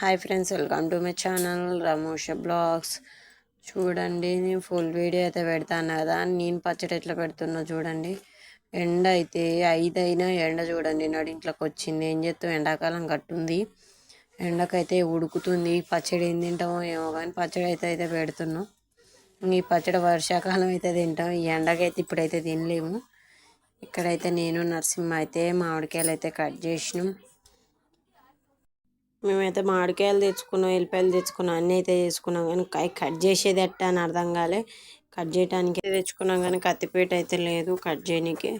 Hi friends welcome to my channel Ramosha blogs చూడండి నేను full video అయితే పెడతాను కదా. నేను పచ్చడి ఎట్లా పెడుతున్నా చూడండి. ఎండ అయితే ఐదు ఎండ చూడండి. నడింట్లోకి వచ్చింది. ఏం చేస్తాం ఎండాకాలం కట్టుంది. ఎండకైతే ఉడుకుతుంది. పచ్చడి ఏం తింటామో ఏమో కానీ పచ్చడి అయితే అయితే పెడుతున్నాం. ఈ పచ్చడి వర్షాకాలం అయితే తింటాం. ఈ ఎండకైతే ఇప్పుడైతే తినలేము. ఇక్కడైతే నేను నరసింహ అయితే మామిడికాయలు అయితే కట్ చేసినాం. మేమైతే మామిడికాయలు తెచ్చుకున్నాం ఎల్లిపాయలు తెచ్చుకున్నాం అన్నీ అయితే చేసుకున్నాం. కానీ అవి కట్ చేసేది ఎట్టా అని అర్థం కాలే. కట్ చేయడానికి తెచ్చుకున్నాం కానీ కత్తిపీట అయితే లేదు కట్ చేయడానికి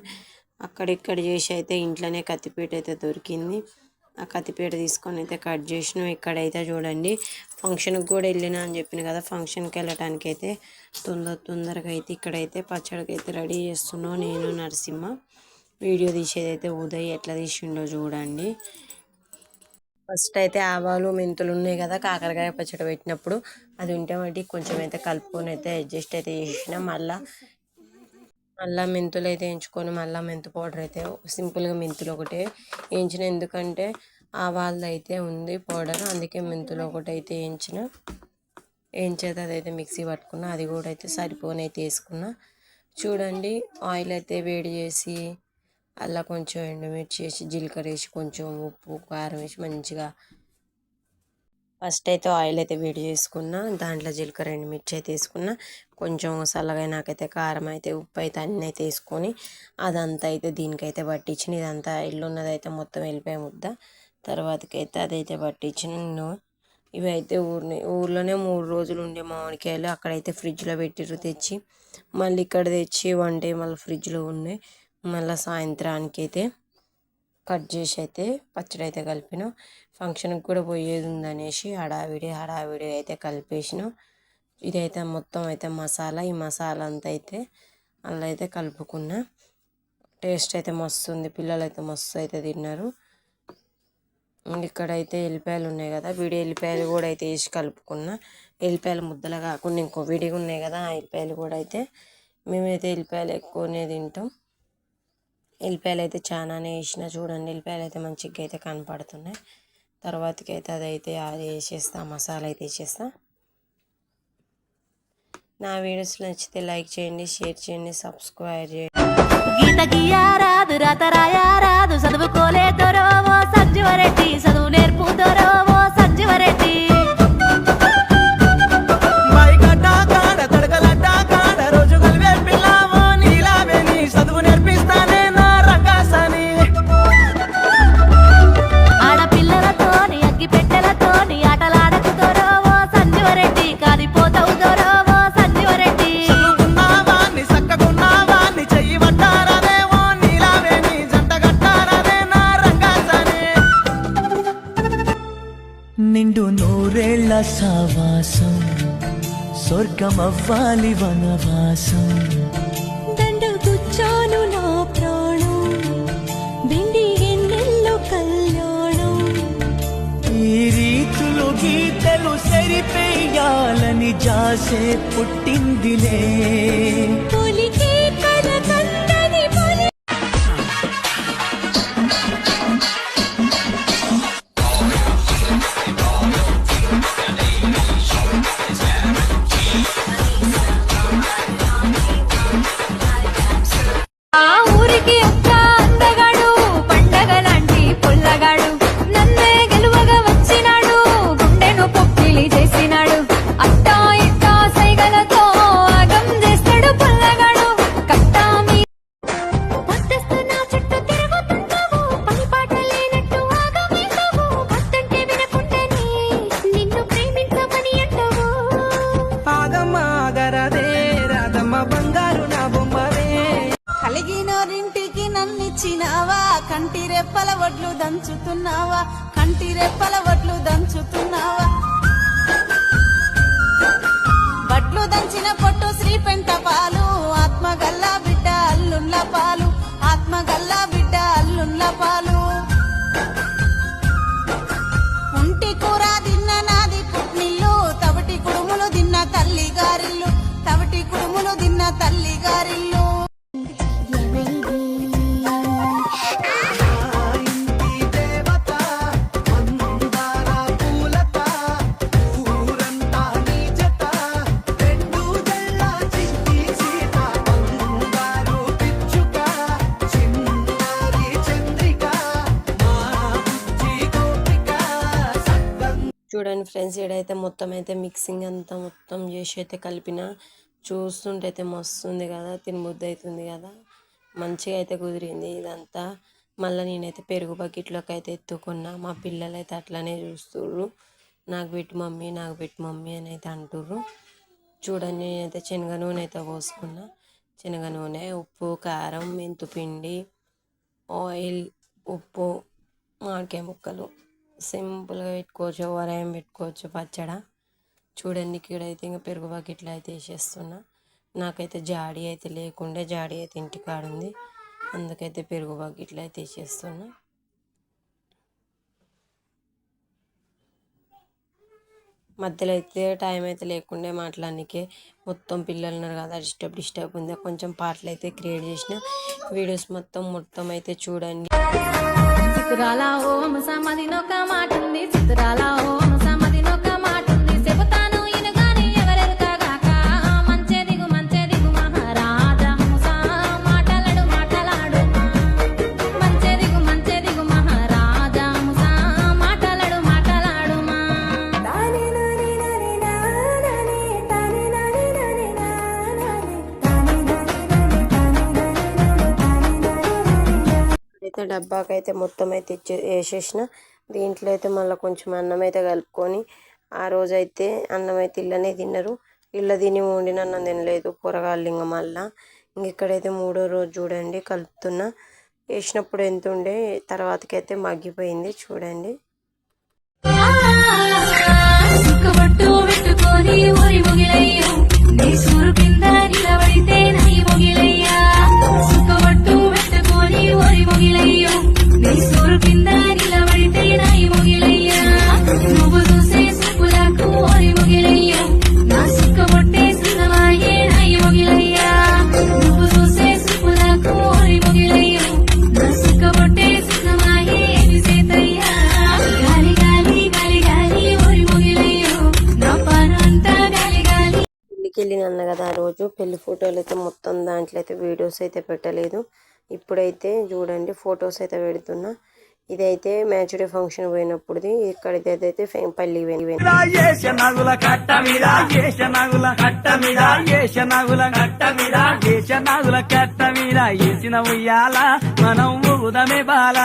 అక్కడిక్కడ చేసి అయితే ఇంట్లోనే కత్తిపీట అయితే దొరికింది. ఆ కత్తిపీట తీసుకొని అయితే కట్ చేసినాం. ఇక్కడైతే చూడండి ఫంక్షన్కి కూడా వెళ్ళినా అని చెప్పిన కదా ఫంక్షన్కి వెళ్ళటానికి అయితే తొందర తొందరగా అయితే ఇక్కడైతే పచ్చడికి అయితే రెడీ చేస్తున్నాం నేను నరసింహ. వీడియో తీసేది అయితే ఉదయ్ ఎట్లా తీసిండో చూడండి. ఫస్ట్ అయితే ఆవాలు మెంతులు ఉన్నాయి కదా కాకరకాయ పచ్చడి పెట్టినప్పుడు అది ఉంటే మట్టి కొంచెం అయితే కలుపుకొని అయితే అడ్జస్ట్ అయితే చేసిన మళ్ళా మళ్ళీ మెంతులు అయితే వేయించుకొని మళ్ళీ మెంతు పౌడర్ అయితే సింపుల్గా మెంతులు ఒకటే వేయించిన ఎందుకంటే ఆవాలది అయితే ఉంది పౌడర్ అందుకే మెంతులు ఒకటి అయితే వేయించిన వేయించేది అదైతే మిక్సీ పట్టుకున్నా అది కూడా అయితే సరిపోని అయితే వేసుకున్నా. చూడండి ఆయిల్ అయితే వేడి చేసి అలా కొంచెం ఎండుమిర్చి వేసి జీలకర్ర వేసి కొంచెం ఉప్పు కారం వేసి మంచిగా ఫస్ట్ అయితే ఆయిల్ అయితే వేడి చేసుకున్నా దాంట్లో జీలకర్ర ఎండుమిర్చి అయితే వేసుకున్నా కొంచెం చల్లగా నాకైతే కారం అయితే ఉప్పు అయితే అన్నీ అయితే వేసుకొని అదంతా అయితే దీనికైతే పట్టించిన. ఇదంతా ఇల్లున్నది అయితే మొత్తం వెళ్ళిపోయి ముద్ద. తర్వాతకైతే అదైతే పట్టించిన. నేను ఇవి అయితే ఊరిని ఊర్లోనే మూడు రోజులు ఉండే మామిడికాయలు అక్కడైతే ఫ్రిడ్జ్లో పెట్టిర్రు తెచ్చి మళ్ళీ ఇక్కడ తెచ్చి వన్ డే మళ్ళీ ఫ్రిడ్జ్లో ఉన్నాయి. మళ్ళీ సాయంత్రానికి అయితే కట్ చేసి అయితే పచ్చడి అయితే కలిపిన. ఫంక్షన్కి కూడా పోయేది ఉందనేసి హడావిడి హడావిడి అయితే కలిపేసినాం. ఇదైతే మొత్తం అయితే మసాలా ఈ మసాలా అంతా అయితే అలా అయితే కలుపుకున్నా. టేస్ట్ అయితే మస్తు ఉంది పిల్లలు అయితే మస్తు అయితే తిన్నారు. ఇక్కడైతే ఎల్లిపాయలు ఉన్నాయి కదా విడి ఎల్లిపాయలు కూడా అయితే వేసి కలుపుకున్నా. ఎల్లిపాయలు ముద్దలు కాకుండా ఇంకో విడిగా ఉన్నాయి కదా ఆ ఎల్లిపాయలు కూడా అయితే మేమైతే ఎల్లిపాయలు ఎక్కువనే తింటాం. ఎల్లిపాయలు అయితే చాలానే వేసిన చూడండి ఎల్లిపాయలు అయితే మంచిగా అయితే కనపడుతున్నాయి. తర్వాతకి అయితే అదైతే అది వేసేస్తా మసాలా అయితే వేసేస్తా. నా వీడియోస్ నచ్చితే లైక్ చేయండి షేర్ చేయండి సబ్స్క్రైబ్ చేయండి. గీత గీయారాదు రాత రాయారాదు చదువుకోలే దొరవో సంజీవరెడ్డి చదువు నేర్పుదొరో స్వర్గమవ్వాలి వనవాసం. దండగుచ్చాను నా ప్రాణం. వెండి ఎన్నెల్లో కళ్యాణం. ఈ రీతులు గీతలు సరిపేయాలని జాసే పుట్టిందిలే. తొలికే నన్నిచ్చినావా కంటి రెప్పల వడ్లు దంచుతున్నావా? కంటి రెప్పల వడ్లు దంచుతున్నావా? వడ్లు దంచిన పొట్టు శ్రీ పెంట పాలు. ఆత్మగల్లా బిడ్డ అల్లుళ్ళ పాలు. ఆత్మగల్లా బిడ్డ అల్లుళ్ళ పాలు. ఉంటి కూర తిన్న నాది పుట్నిల్లు తవటి కుడుములు తిన్న తల్లి గారిల్లు. తవటి కుడుములు తిన్న తల్లి గారిల్లు. ఫ్రెండ్స్ ఈడైతే మొత్తం అయితే మిక్సింగ్ అంతా మొత్తం చేసి అయితే కలిపిన చూస్తుంటే అయితే మస్తుంది కదా తినబుద్ధి అవుతుంది కదా. మంచిగా అయితే కుదిరింది ఇదంతా. మళ్ళీ నేనైతే పెరుగు బకెట్లోకి అయితే ఎత్తుకున్నా. మా పిల్లలు అయితే అట్లానే చూస్తుర్రు. నాకు పెట్టు మమ్మీ నాకు పెట్టు మమ్మీ అని అయితే అంటుర్రు. చూడండి నేనైతే శనగ నూనె అయితే పోసుకున్నా. శనగ నూనె ఉప్పు కారం మెంతుపిండి ఆయిల్ ఉప్పు మామిడికాయ ముక్కలు. సింపుల్గా పెట్టుకోవచ్చు వరాయం పెట్టుకోవచ్చు పచ్చడ. చూడండి ఇక్కడైతే ఇంకా పెరుగు బకెట్లో అయితే వేసేస్తున్నా. నాకైతే జాడి అయితే లేకుండే జాడి అయితే ఇంటికాడ ఉంది. అందుకైతే పెరుగు బకెట్లో అయితే వేసేస్తున్నా. మధ్యలో అయితే టైం అయితే లేకుండే మాట్లాడడానికి మొత్తం పిల్లలు ఉన్నారు కదా డిస్టర్బ్ డిస్టర్బ్ ఉంది. కొంచెం పాటలు అయితే క్రియేట్ చేసిన. వీడియోస్ మొత్తం మొత్తం అయితే చూడండి. చిత్రాల ఓం సమ్మదినొక మాట ఉంది చిత్రాల ఓం అయితే డబ్బాకైతే మొత్తం అయితే ఇచ్చే వేసేసిన. దీంట్లో అయితే మళ్ళీ కొంచెం అన్నం అయితే కలుపుకొని ఆ రోజైతే అన్నం అయితే ఇళ్ళనే తిన్నారు. ఇళ్ళ తిని వండిన అన్నం తినలేదు కూరగాయలు ఇంకా మళ్ళా. ఇంకెక్కడైతే మూడో రోజు చూడండి కలుపుతున్నా. వేసినప్పుడు ఎంత ఉండే తర్వాతకైతే మగ్గిపోయింది చూడండి. నీ సూరు కింద నిలబడితే నై మొగిలయ్యా రోజు పెళ్ళి ఫోటోలు అయితే మొత్తం దాంట్లో అయితే వీడియోస్ అయితే పెట్టలేదు. ఇప్పుడైతే చూడండి ఫొటోస్ అయితే పెడుతున్నా. ఇదైతే మ్యాచ్ డే ఫంక్షన్ పోయినప్పుడుది. ఇక్కడిది అయితే ఫే- పల్లి ఏసిన ఉయ్యాల మనం బాల.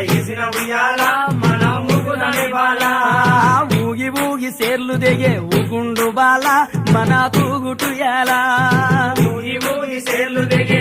ఏసిన ఉయ్యాల బాల. ఊగి ఊగి సేర్లు దిగే ఊగుండు బాల మన తూగుటు ఎలా? ఊగి ఊగి సేర్లు దిగే